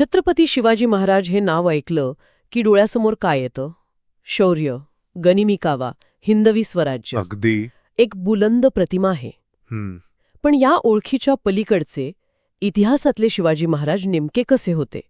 छत्रपती शिवाजी महाराज हे नाव ऐकलं की डोळ्यासमोर काय येतं? शौर्य गनिमी कावा हिंदवी स्वराज्य. अगदी. एक बुलंद प्रतिमा आहे. पण या ओळखीच्या पलीकडचे इतिहासातले शिवाजी महाराज नेमके कसे होते?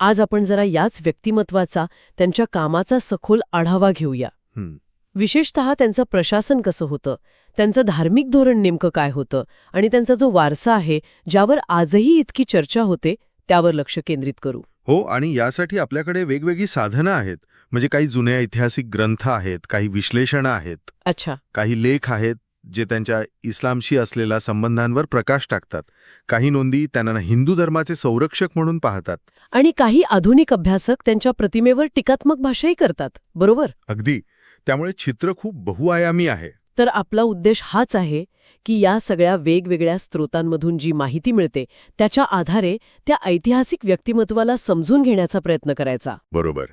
आज आपण जरा याच व्यक्तिमत्वाचा त्यांच्या कामाचा सखोल आढावा घेऊया. हं. विशेषतः त्यांचं प्रशासन कसं होतं? त्यांचं धार्मिक धोरण नेमकं काय होतं? आणि त्यांचा जो वारसा आहे ज्यावर आजही इतकी चर्चा होते त्यावर लक्ष केंद्रित करू. हो आणि यासाठी आपल्याकडे वेगवेगळी साधनं आहेत. म्हणजे काही जुन्या ऐतिहासिक ग्रंथ आहेत काही विश्लेषणं आहेत. अच्छा. काही लेख आहेत जे त्यांच्या इस्लामशी असलेल्या संबंधांवर प्रकाश टाकतात. काही नोंदी त्यांना हिंदू धर्माचे संरक्षक म्हणून पाहतात. आणि काही आधुनिक अभ्यासक त्यांच्या प्रतिमेवर टीकात्मक भाषाही करतात बरोबर? अगदी. त्यामुळे चित्र खूप बहुआयामी आहे. तर आपला उद्देश हाच आहे की या सगळ्या वेगवेगळ्या स्रोतांमधून जी माहिती मिळते त्याच्या आधारे त्या ऐतिहासिक व्यक्तिमत्वाला समजून घेण्याचा प्रयत्न करायचा. बरोबर.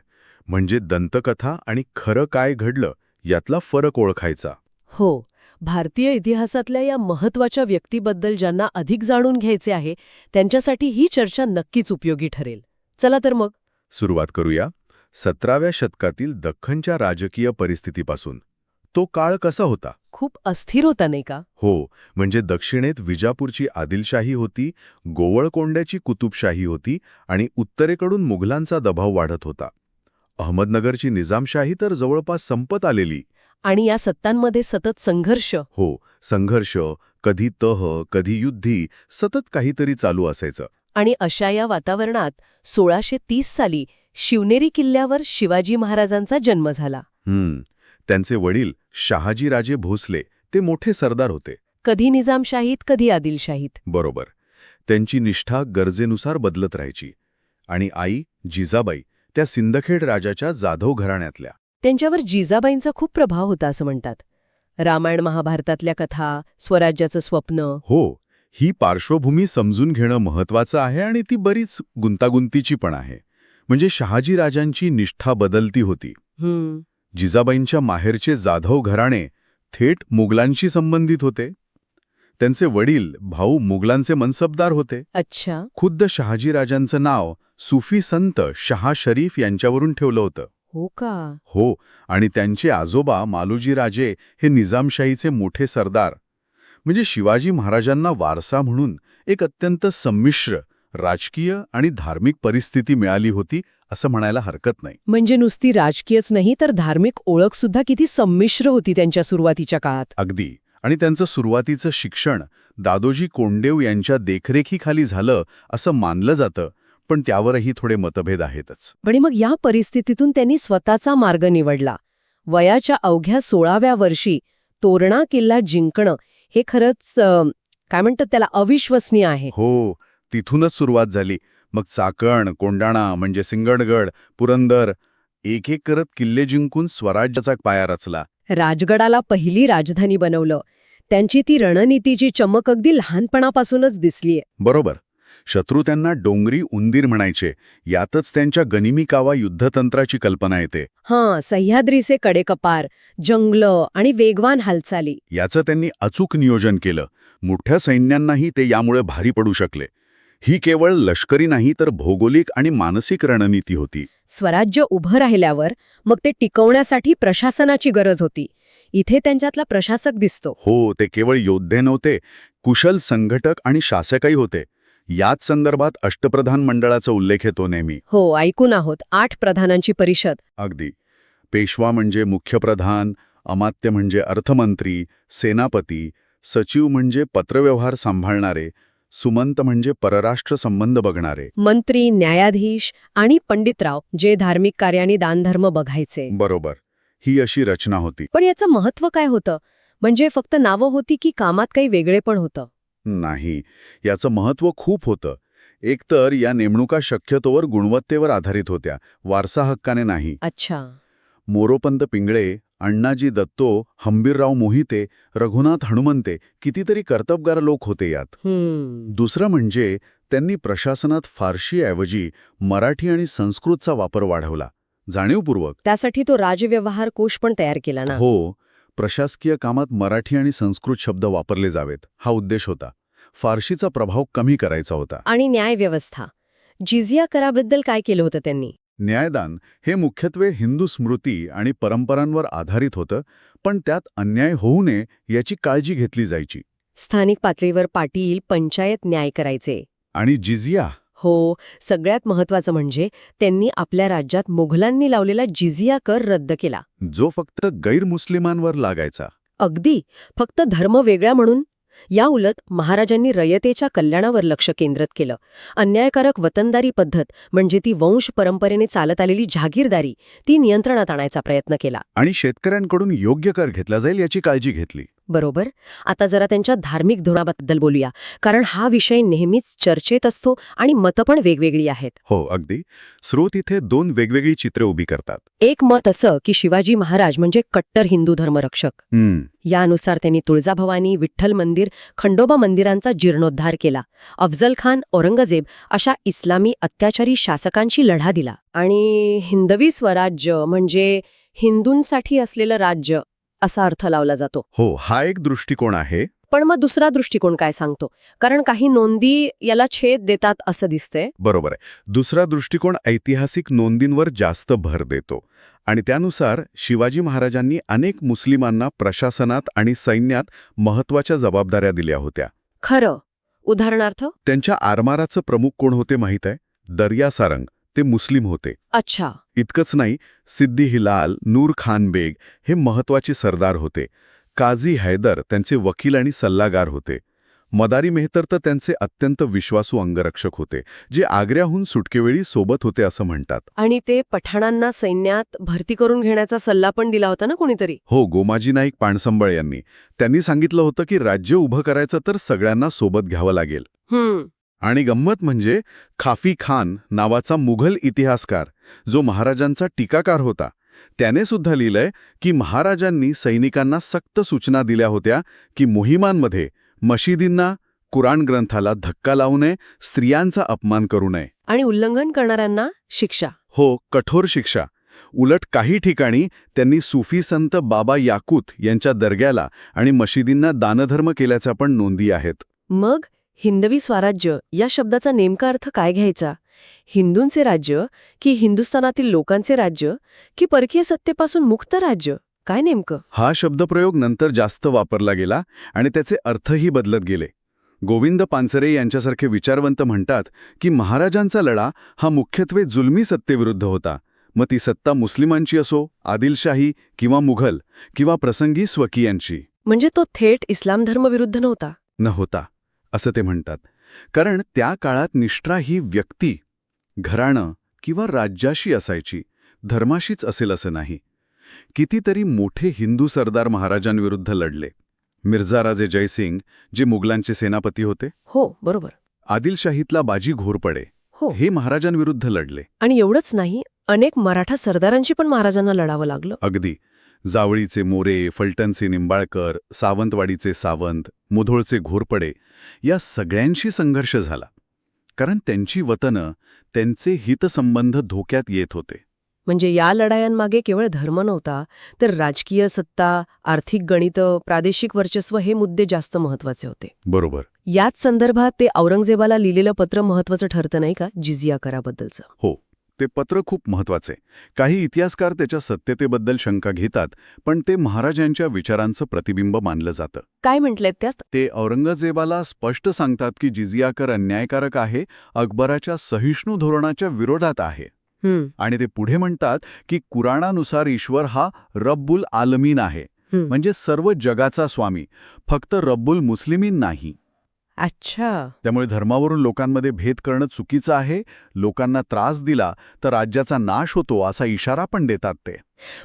म्हणजे दंतकथा आणि खरं काय घडलं यातला फरक ओळखायचा. हो. भारतीय इतिहासातल्या या महत्त्वाच्या व्यक्तीबद्दल ज्यांना अधिक जाणून घ्यायचे आहे त्यांच्यासाठी ही चर्चा नक्कीच उपयोगी ठरेल. चला तर मग. सुरुवात करूया. सतराव्या शतकातील दख्खनच्या राजकीय परिस्थितीपासून. तो काळ कसा होता? खूप अस्थिर होता नाही का? हो म्हणजे दक्षिणेत विजापूरची आदिलशाही होती गोवळकोंड्याची कुतुबशाही होती आणि उत्तरेकडून मुघलांचा दबाव वाढत होता. अहमदनगरची निजामशाही तर जवळपास संपत आलेली. आणि या सत्तांमध्ये सतत संघर्ष? हो संघर्ष कधी तह कधी युद्धी सतत काहीतरी चालू असायचं. आणि अशा या वातावरणात सोळाशे तीस साली शिवनेरी किल्ल्यावर शिवाजी महाराजांचा जन्म झाला. हम्म त्यांचे वडील शहाजीराजे भोसले ते मोठे सरदार होते. कधी निजामशाहीत कधी आदिलशाहीत. बरोबर. त्यांची निष्ठा गरजेनुसार बदलत राहायची. आणि आई जिजाबाई त्या सिंदखेड राजाच्या जाधव घराण्यातल्या. त्यांच्यावर जिजाबाईंचा खूप प्रभाव होता असं म्हणतात. रामायण महाभारतातल्या कथा स्वराज्याचं स्वप्न. हो ही पार्श्वभूमी समजून घेणं महत्वाचं आहे आणि ती बरीच गुंतागुंतीची पण आहे. म्हणजे शहाजीराजांची निष्ठा बदलती होती. जिजाबाईंच्या माहेरचे जाधव घराणे थेट मुघलांशी संबंधित होते. त्यांचे वडील भाऊ मुघलांचे मनसबदार होते. अच्छा. खुद्द शहाजीराजांचं नाव सुफी संत शहा शरीफ यांच्यावरून ठेवलं होतं. हो का? हो आणि त्यांचे आजोबा मालोजीराजे हे निजामशाहीचे मोठे सरदार. म्हणजे शिवाजी महाराजांना वारसा म्हणून एक अत्यंत संमिश्र राजकीय आणि धार्मिक परिस्थिती मिळाली होती असं म्हणायला हरकत नाही. म्हणजे नुसती राजकीयच नाही तर धार्मिक ओळख सुद्धा किती संमिश्र होती त्यांच्या सुरुवातीच्या काळात. अगदी. आणि त्यांचं सुरुवातीचं शिक्षण दादोजी कोंडेव यांच्या देखरेखीखाली झालं असं मानलं जातं पण त्यावरही थोडे मतभेद आहेतच. आणि मग या परिस्थितीतून त्यांनी स्वतःचा मार्ग निवडला. वयाच्या अवघ्या सोळाव्या वर्षी तोरणा किल्ला जिंकणं हे खरंच काय म्हणतात त्याला अविश्वसनीय आहे. हो. तिथूनच सुरुवात झाली. मग चाकण कोंडाणा म्हणजे सिंगणगड पुरंदर एक एक करत किल्ले जिंकून स्वराज्याचा पाया रचला. राजगडाला पहिली राजधानी बनवलं. त्यांची ती रणनीतीची चमक अगदी लहानपणापासूनच दिसलीये. बरोबर. शत्रू त्यांना डोंगरी उंदीर म्हणायचे. यातच त्यांच्या गनिमी कावा युद्धतंत्राची कल्पना येते. हां सह्याद्रीचे कडेकपार जंगलं आणि वेगवान हालचाली. याचं त्यांनी अचूक नियोजन केलं. मोठ्या सैन्यांनाही ते यामुळे भारी पडू शकले. ही केवळ लष्करी नाही तर भौगोलिक आणि मानसिक रणनीती होती. स्वराज्य उभं राहिल्यावर मग ते टिकवण्यासाठी प्रशासनाची गरज होती. इथे त्यांच्यातला प्रशासक दिसतो. हो ते केवळ योद्धे नव्हते कुशल संघटक आणि शासकही होते. याच संदर्भात अष्टप्रधान मंडळाचा उल्लेख येतो नेहमी. हो ऐकून आहोत आठ प्रधानांची परिषद. अगदी. पेशवा म्हणजे मुख्य प्रधान अमात्य म्हणजे अर्थमंत्री सेनापती सचिव म्हणजे पत्रव्यवहार सांभाळणारे सुमंत म्हणजे परराष्ट्र संबंध बघणारे. मंत्री न्यायाधीश आणि पंडितराव जे धार्मिक कार्याने दानधर्म बघायचे. बरोबर. ही अशी रचना होती. पण याचं महत्त्व काय होतं? म्हणजे फक्त नावं होती की कामात काही वेगळे पण होतं? नाही. याचं महत्त्व खूप होतं. एकतर या नेमणुका शक्यतोवर गुणवत्तेवर आधारित होत्या. वारसा हक्काने नाही. अच्छा. मोरोपंत पिंगळे अण्णाजी दत्तो हंबीरराव मोहिते रघुनाथ हनुमंते कितीतरी कर्तबगार लोक होते यात. दुसरं म्हणजे त्यांनी प्रशासनात फारशीऐवजी मराठी आणि संस्कृतचा वापर वाढवला. जाणीवपूर्वक. त्यासाठी तो राजव्यवहार कोश पण तयार केला ना? हो. प्रशासकीय कामात मराठी आणि संस्कृत शब्द वापरले जावेत. हा उद्देश होता. फारशीचा प्रभाव कमी करायचा होता. आणि न्यायव्यवस्था. जिझिया कराबद्दल काय केलं होतं त्यांनी? न्यायदान हे मुख्यत्वे हिंदू स्मृती आणि परंपरांवर आधारित होतं पण त्यात अन्याय होऊ नये याची काळजी घेतली जायची. स्थानिक पातळीवर पाटील पंचायत न्याय करायचे. आणि जिझिया? हो सगळ्यात महत्वाचं म्हणजे त्यांनी आपल्या राज्यात मुघलांनी लावलेला जिझिया कर रद्द केला. जो फक्त गैरमुस्लिमांवर लागायचा. अगदी फक्त धर्म वेगळा म्हणून? या उलट महाराजांनी रयतेच्या कल्याणावर लक्ष केंद्रित केलं. अन्यायकारक वतनदारी पद्धत म्हणजे ती वंश परंपरेने चालत आलेली जहागीरदारी ती नियंत्रणात आणायचा प्रयत्न केला. आणि शेतकऱ्यांकडून योग्य कर घेतला जाईल याची काळजी घेतली. बरोबर? आता जरा त्यांच्या धार्मिक धोरणाबद्दल बोलूया. कारण हा विषय नेहमीच चर्चेत असतो आणि मतं पण वेगवेगळी आहेत. हो अगदी. स्रोत इथे दोन वेगवेगळी चित्रे उभी करतात. एक मत असं की शिवाजी महाराज म्हणजे कट्टर हिंदू धर्मरक्षक. यानुसार त्यांनी तुळजाभवानी विठ्ठल मंदिर खंडोबा मंदिरांचा जीर्णोद्धार केला. अफजल खान औरंगजेब अशा इस्लामी अत्याचारी शासकांशी लढा दिला. आणि हिंदवी स्वराज्य म्हणजे हिंदूंसाठी असलेलं राज्य असा अर्थ लावला जातो. हो हा एक दृष्टिकोन आहे. पण मग दुसरा दृष्टिकोन काय सांगतो? कारण काही नोंदी याला छेद देतात असं दिसतंय. बरोबर आहे. दुसरा दृष्टिकोन ऐतिहासिक नोंदींवर जास्त भर देतो. आणि त्यानुसार शिवाजी महाराजांनी अनेक मुस्लिमांना प्रशासनात आणि सैन्यात महत्त्वाच्या जबाबदाऱ्या दिल्या होत्या. खरं. उदाहरणार्थ? त्यांच्या आरमाराचं प्रमुख कोण होते माहीत आहे? दर्या सारंग. ते मुस्लिम होते. अच्छा. इतकंच नाही सिद्दी हिलाल नूर खान बेग हे महत्त्वाचे सरदार होते. काझी हैदर त्यांचे वकील आणि सल्लागार होते. मदारी मेहतर तर त्यांचे अत्यंत विश्वासू अंगरक्षक होते जे आग्र्याहून सुटकेवेळी सोबत होते असं म्हणतात. आणि ते पठाणांना सैन्यात भरती करून घेण्याचा सल्ला पण दिला होता ना कोणीतरी? हो गोमाजी नाईक पाणसंबळ यांनी. त्यांनी सांगितलं होतं की राज्य उभं करायचं तर सगळ्यांना सोबत घ्यावं लागेल. हम्म. आणि गंमत म्हणजे खाफी खान नावाचा मुघल इतिहासकार जो महाराजांचा टीकाकार होता त्याने सुद्धा लिहिलंय की महाराजांनी सैनिकांना सक्त सूचना दिल्या होत्या की मोहिमांमध्ये मशिदींना कुराण ग्रंथाला धक्का लावू नये स्त्रियांचा अपमान करू नये. आणि उल्लंघन करणाऱ्यांना शिक्षा. हो कठोर शिक्षा. उलट काही ठिकाणी त्यांनी सुफी संत बाबा याकूत यांच्या दर्ग्याला आणि मशिदींना दानधर्म केल्याच्या पण नोंदी आहेत. मग हिंदवी स्वराज्य या शब्दाचा नेमका अर्थ काय घ्यायचा? हिंदूंचे राज्य की हिंदुस्थानातील लोकांचे राज्य की परकीय सत्तेपासून मुक्त राज्य? काय नेमकं? हा शब्दप्रयोग नंतर जास्त वापरला गेला आणि त्याचे अर्थही बदलत गेले. गोविंद पानसरे यांच्यासारखे विचारवंत म्हणतात की महाराजांचा लढा हा मुख्यत्वे जुलमी सत्तेविरुद्ध होता. मग ती सत्ता मुस्लिमांची असो आदिलशाही किंवा मुघल किंवा प्रसंगी स्वकीयांची. म्हणजे तो थेट इस्लाम धर्मविरुद्ध नव्हता? न होता असं ते म्हणतात. कारण त्या काळात निष्ठा ही व्यक्ती घराणं किंवा राज्याशी असायची धर्माशीच असेल असं नाही. कितीतरी मोठे हिंदू सरदार महाराजांविरुद्ध लढले. मिर्झाराजे जयसिंग जे मुघलांचे सेनापती होते. हो बरोबर. आदिलशाहीतला बाजी घोरपडे हो. हे महाराजांविरुद्ध लढले. आणि एवढंच नाही अनेक मराठा सरदारांशी पण महाराजांना लढावं लागलं. अगदी. जावळीचे मोरे फलटणचे निंबाळकर सावंतवाडीचे सावंत मुधोळचे घोरपडे या सगळ्यांशी संघर्ष झाला. कारण त्यांची वतनं त्यांचे हितसंबंध धोक्यात येत होते. म्हणजे या लढायांमागे केवळ धर्म नव्हता तर राजकीय सत्ता आर्थिक गणित प्रादेशिक वर्चस्व हे मुद्दे जास्त महत्त्वाचे होते. बरोबर. याच संदर्भात ते औरंगजेबाला लिहिलेलं पत्र महत्वाचं ठरतं नाही का? जिझिया कराबद्दलचं. हो. ते पत्र खूप महत्त्वाचे. काही इतिहासकार त्याच्या सत्यतेबद्दल शंका घेतात पण ते महाराजांच्या विचारांचं प्रतिबिंब मानलं जातं. काय म्हटलेत त्यात? ते औरंगजेबाला स्पष्ट सांगतात की जिझिया कर अन्यायकारक आहे अकबराच्या सहिष्णू धोरणाच्या विरोधात आहे. आणि ते पुढे म्हणतात की कुराणानुसार ईश्वर हा रब्बुल आलमीन आहे. म्हणजे सर्व जगाचा स्वामी फक्त रब्बुल मुस्लिमीन नाही. अच्छा. त्यामुळे धर्मावरून लोकांमध्ये भेद करणं चुकीचं आहे. लोकांना त्रास दिला तर राज्याचा नाश होतो असा इशारा पण देतात ते.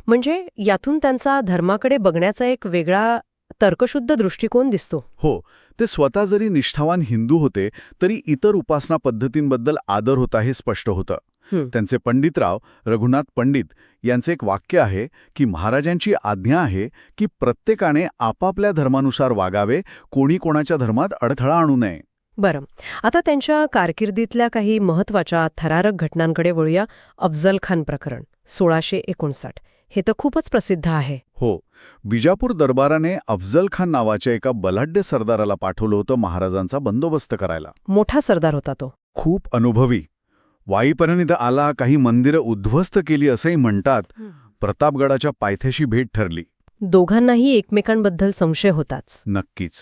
म्हणजे यातून त्यांचा धर्माकडे बघण्याचा एक वेगळा तर्कशुद्ध दृष्टिकोन दिसतो. हो ते स्वतः जरी निष्ठावान हिंदू होते तरी इतर उपासना पद्धतींबद्दल आदर होता हे स्पष्ट होतं. त्यांचे पंडितराव रघुनाथ पंडित यांचे एक वाक्य आहे की महाराजांची आज्ञा आहे की प्रत्येकाने आपापल्या धर्मानुसार वागावे कोणी कोणाच्या धर्मात अडथळा आणू नये. बरं. आता त्यांच्या कारकिर्दीतल्या काही महत्त्वाच्या थरारक घटनांकडे वळूया. अफजल खान प्रकरण सोळाशे एकोणसाठ. हे तर खूपच प्रसिद्ध आहे. हो. विजापूर दरबाराने अफजल खान नावाच्या एका बलाढ्य सरदाराला पाठवलं होतं महाराजांचा बंदोबस्त करायला. मोठा सरदार होता तो. खूप अनुभवी. वाईपर्यंत आला काही मंदिरं उद्ध्वस्त केली असंही म्हणतात प्रतापगडाच्या पायथ्याशी भेट ठरली. दोघांनाही एकमेकांबद्दल संशय होताच. नक्कीच.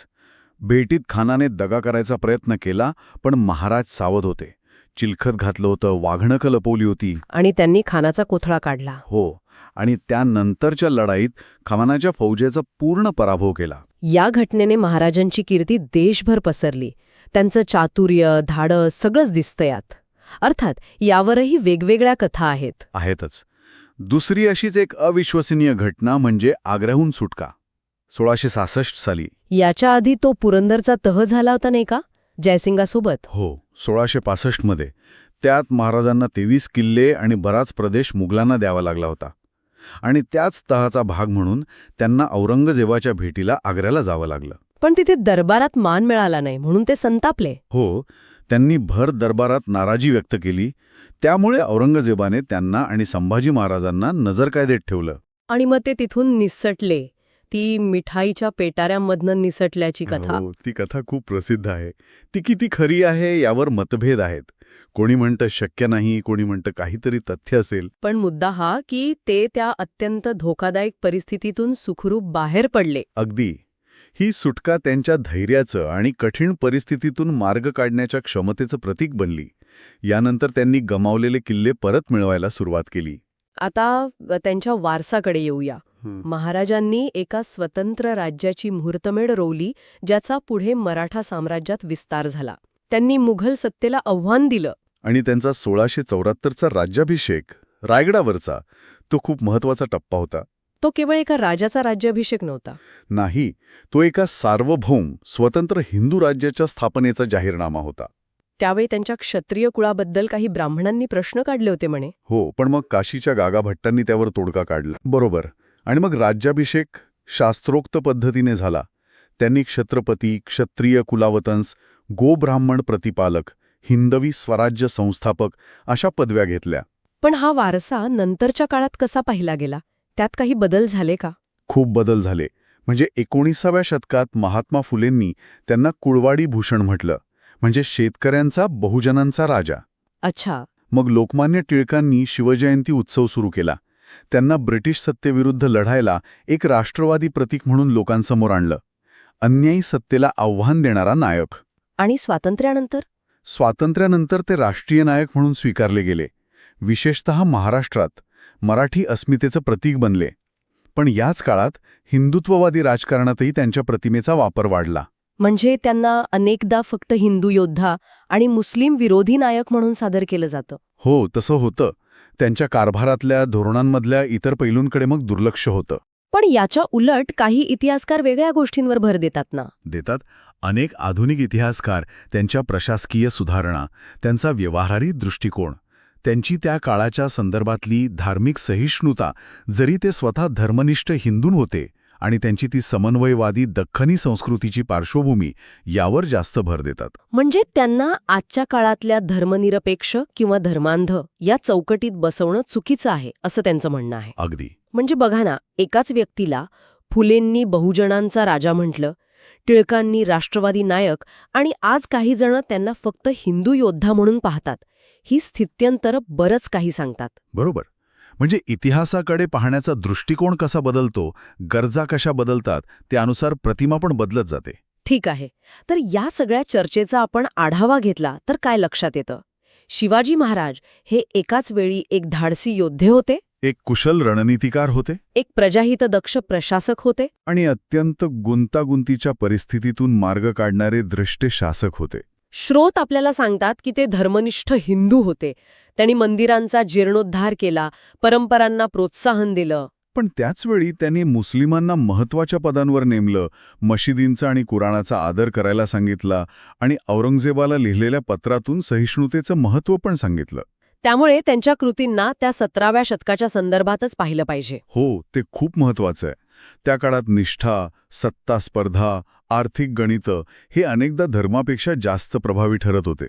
भेटीत खानाने दगा करायचा प्रयत्न केला पण महाराज सावध होते. चिलखत घातलं होतं वाघणकं लपवली होती. आणि त्यांनी खानाचा कोथळा काढला. हो आणि त्यानंतरच्या लढाईत खानाच्या फौजेचा पूर्ण पराभव केला. या घटनेने महाराजांची कीर्ती देशभर पसरली. त्यांचं चातुर्य धाडस सगळंच दिसतं यात. अर्थात यावरही वेगवेगळ्या कथा आहेत. आहेतच. दुसरी अशीच एक अविश्वसनीय घटना म्हणजे आग्र्याहून सुटका सोळाशे सहासष्ट साली. याच्या आधी तो पुरंदरचा तह झाला होता नाही का? जयसिंगासोबत. हो सोळाशे पासष्टमध्ये त्यात महाराजांना तेवीस किल्ले आणि बराच प्रदेश मुघलांना द्यावा लागला होता. आणि त्याच तहाचा भाग म्हणून त्यांना औरंगजेबाच्या भेटीला आग्र्याला जावं लागलं. पण तिथे दरबारात मान मिळाला नाही म्हणून ते संतापले. हो त्यांनी भर दरबारात नाराजी व्यक्त केली. त्यामुळे औरंगजेबाने त्यांना आणि संभाजी महाराजांना नजरकायदेत ठेवलं. आणि मग ते तिथून निसटले. ती मिठाईच्या पेटाऱ्यांमधनं निसटल्याची कथा. हो, ती कथा खूप प्रसिद्ध आहे. ती किती खरी आहे यावर मतभेद आहेत. कोणी म्हणतं शक्य नाही कोणी म्हणतं काहीतरी तथ्य असेल. पण मुद्दा हा की ते त्या अत्यंत धोकादायक परिस्थितीतून सुखरूप बाहेर पडले. अगदी. ही सुटका त्यांच्या धैर्याचं आणि कठीण परिस्थितीतून मार्ग काढण्याच्या क्षमतेचं प्रतीक बनली. यानंतर त्यांनी गमावलेले किल्ले परत मिळवायला सुरुवात केली. आता त्यांच्या वारसाकडे येऊया. महाराजांनी एका स्वतंत्र राज्याची मुहूर्तमेढ रोवली ज्याचा पुढे मराठा साम्राज्यात विस्तार झाला. त्यांनी मुघल सत्तेला आव्हान दिलं. आणि त्यांचा सोळाशे चौऱ्याहत्तरचा राज्याभिषेक रायगडावरचा तो खूप महत्त्वाचा टप्पा होता. तो केवळ एका राजाचा राज्याभिषेक नव्हता. नाही तो एका सार्वभौम स्वतंत्र हिंदू राज्याच्या स्थापनेचा जाहीरनामा होता. त्यावेळी त्यांच्या क्षत्रिय कुळाबद्दल काही ब्राह्मणांनी प्रश्न काढले होते म्हणे. हो पण मग काशीच्या गागा भट्टांनी त्यावर तोडगा काढला. बरोबर. आणि मग राज्याभिषेक शास्त्रोक्त पद्धतीने झाला. त्यांनी क्षत्रपती क्षत्रिय कुलावतंस गोब्राह्मण प्रतिपालक हिंदवी स्वराज्य संस्थापक अशा पदव्या घेतल्या. पण हा वारसा नंतरच्या काळात कसा पाहिला गेला? त्यात काही बदल झाले का? खूप बदल झाले. म्हणजे एकोणीसाव्या शतकात महात्मा फुलेंनी त्यांना कुळवाडी भूषण म्हटलं. म्हणजे शेतकऱ्यांचा बहुजनांचा राजा. अच्छा. मग लोकमान्य टिळकांनी शिवजयंती उत्सव सुरू केला. त्यांना ब्रिटिश सत्तेविरुद्ध लढायला एक राष्ट्रवादी प्रतीक म्हणून लोकांसमोर आणलं. अन्यायी सत्तेला आव्हान देणारा नायक. आणि स्वातंत्र्यानंतर? स्वातंत्र्यानंतर ते राष्ट्रीय नायक म्हणून स्वीकारले गेले. विशेषतः महाराष्ट्रात. मराठी अस्मितेचं प्रतीक बनले. पण याच काळात हिंदुत्ववादी राजकारणातही त्यांच्या प्रतिमेचा वापर वाढला. म्हणजे त्यांना अनेकदा फक्त हिंदू योद्धा आणि मुस्लिम विरोधी नायक म्हणून सादर केलं जातं. हो तसं होतं. त्यांच्या कारभारातल्या धोरणांमधल्या इतर पैलूंकडे मग दुर्लक्ष होतं. पण याच्या उलट काही इतिहासकार वेगळ्या गोष्टींवर भर देतात ना? देतात. अनेक आधुनिक इतिहासकार त्यांच्या प्रशासकीय सुधारणा त्यांचा व्यवहारी दृष्टिकोन त्यांची त्या काळाच्या संदर्भातली धार्मिक सहिष्णुता जरी ते स्वतः धर्मनिष्ठ हिंदून होते आणि त्यांची ती समन्वयवादी दख्खनी संस्कृतीची पार्श्वभूमी यावर जास्त भर देतात. म्हणजे त्यांना आजच्या काळातल्या धर्मनिरपेक्ष किंवा धर्मांध या चौकटीत बसवणं चुकीचं आहे असं त्यांचं म्हणणं आहे. अगदी. म्हणजे बघा ना एकाच व्यक्तीला फुलेंनी बहुजनांचा राजा म्हटलं टिळकांनी राष्ट्रवादी नायक आणि आज काही जण त्यांना फक्त हिंदू योद्धा म्हणून पाहतात ही स्थित्यंतर बरंच काही सांगतात. बरोबर. म्हणजे इतिहासाकडे पाहण्याचा दृष्टिकोन कसा बदलतो गरजा कशा बदलतात त्यानुसार प्रतिमा पण बदलत जाते. ठीक आहे. तर या सगळ्या चर्चेचा आपण आढावा घेतला तर काय लक्षात येतं? शिवाजी महाराज हे एकाच वेळी एक धाडसी योद्धे होते? एक कुशल रणनीतिकार होते? एक प्रजाहितदक्ष प्रशासक होते? आणि अत्यंत गुंतागुंतीच्या परिस्थितीतून मार्ग काढणारे दृष्टे शासक होते. श्रोत आपल्याला सांगतात की ते धर्मनिष्ठ हिंदू होते. त्यांनी मंदिरांचा जीर्णोद्धार केला परंपरांना प्रोत्साहन दिलं. पण त्याचवेळी त्यांनी मुस्लिमांना महत्त्वाच्या पदांवर नेमलं मशिदींचा आणि कुराणाचा आदर करायला सांगितला आणि औरंगजेबाला लिहिलेल्या पत्रातून सहिष्णुतेचं महत्त्व पण सांगितलं. त्यामुळे त्यांच्या कृतींना त्या सतराव्या शतकाच्या संदर्भातच पाहिलं पाहिजे. हो ते खूप महत्वाचं आहे. त्या काळात निष्ठा सत्ता स्पर्धा आर्थिक गणितं हे अनेकदा धर्मापेक्षा जास्त प्रभावी ठरत होते.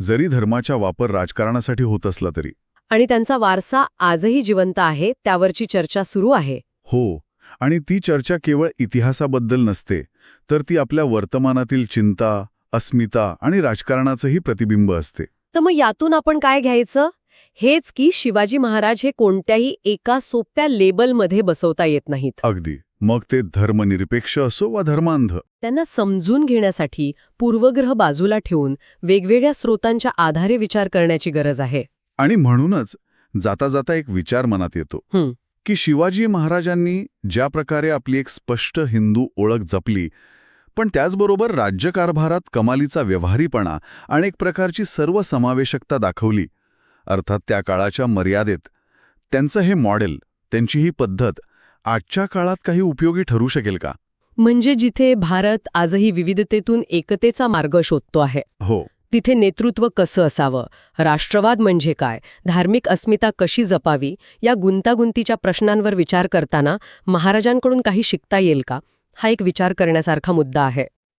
जरी धर्माचा वापर राजकारणासाठी होत असला तरी. आणि त्यांचा वारसा आजही जिवंत आहे त्यावरची चर्चा सुरू आहे. हो आणि ती चर्चा केवळ इतिहासाबद्दल नसते तर ती आपल्या वर्तमानातील चिंता अस्मिता आणि राजकारणाचंही प्रतिबिंब असते. तर मग यातून आपण काय घ्यायचं? हेच की शिवाजी महाराज हे कोणत्याही एका सोप्या लेबलमध्ये बसवता येत नाहीत. अगदी. मग ते धर्मनिरपेक्ष असो वा धर्मांध. त्यांना समजून घेण्यासाठी पूर्वग्रह बाजूला ठेवून वेगवेगळ्या स्रोतांच्या आधारे विचार करण्याची गरज आहे. आणि म्हणूनच जाता जाता एक विचार मनात येतो. हं. की शिवाजी महाराजांनी ज्या प्रकारे आपली एक स्पष्ट हिंदू ओळख जपली पण त्याचबरोबर राज्यकारभारात कमालीचा व्यवहारीपणा आणि एक प्रकारची सर्वसमावेशकता दाखवली. अर्थात त्या काळाच्या मर्यादेत त्यांचं हे मॉडेल त्यांची ही पद्धत आजच्या काळात काही उपयोगी ठरू शकेल का? म्हणजे जिथे भारत आजही विविधतेतून एकतेचा मार्ग शोधतो आहे. हो. तिथे नेतृत्व कसं असावं? राष्ट्रवाद म्हणजे काय? धार्मिक अस्मिता कशी जपावी? या गुंतागुंतीच्या प्रश्नांवर विचार करताना महाराजांकडून काही शिकता येईल का? हा एक विचार करण्यासारखा मुद्दा आहे.